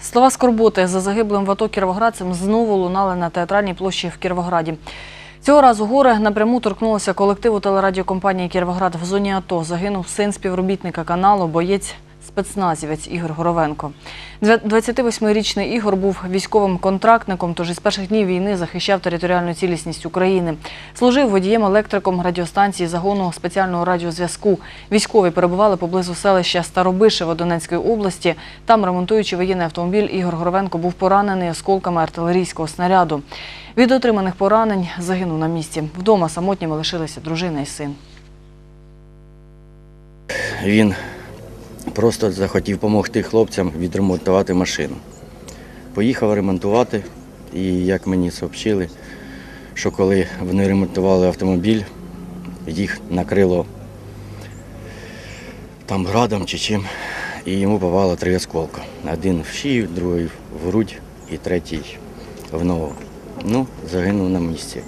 Слова скорботи за загиблим в АТО кіровоградцем знову лунали на театральній площі в Кіровограді. Цього разу горе напряму торкнулося колективу телерадіокомпанії Кіровоград в зоні АТО. Загинув син співробітника каналу, боєць спецназівець Ігор Горовенко. 28-річний Ігор був військовим контрактником, тож із перших днів війни захищав територіальну цілісність України. Служив водієм-електриком радіостанції загону спеціального радіозв'язку. Військові перебували поблизу селища Старобишево Донецької області. Там, ремонтуючи воєнний автомобіль, Ігор Горовенко був поранений осколками артилерійського снаряду. Від отриманих поранень загинув на місці. Вдома самотніми лишилися дружина і син. Він просто захотів допомогти хлопцям відремонтувати машину. Поїхав ремонтувати, і як мені сообщили, що коли вони ремонтували автомобіль, їх накрило там градом чи чим, і йому попало три осколка. Один в шию, другий в грудь і третій в ногу. Ну, загинув на місці.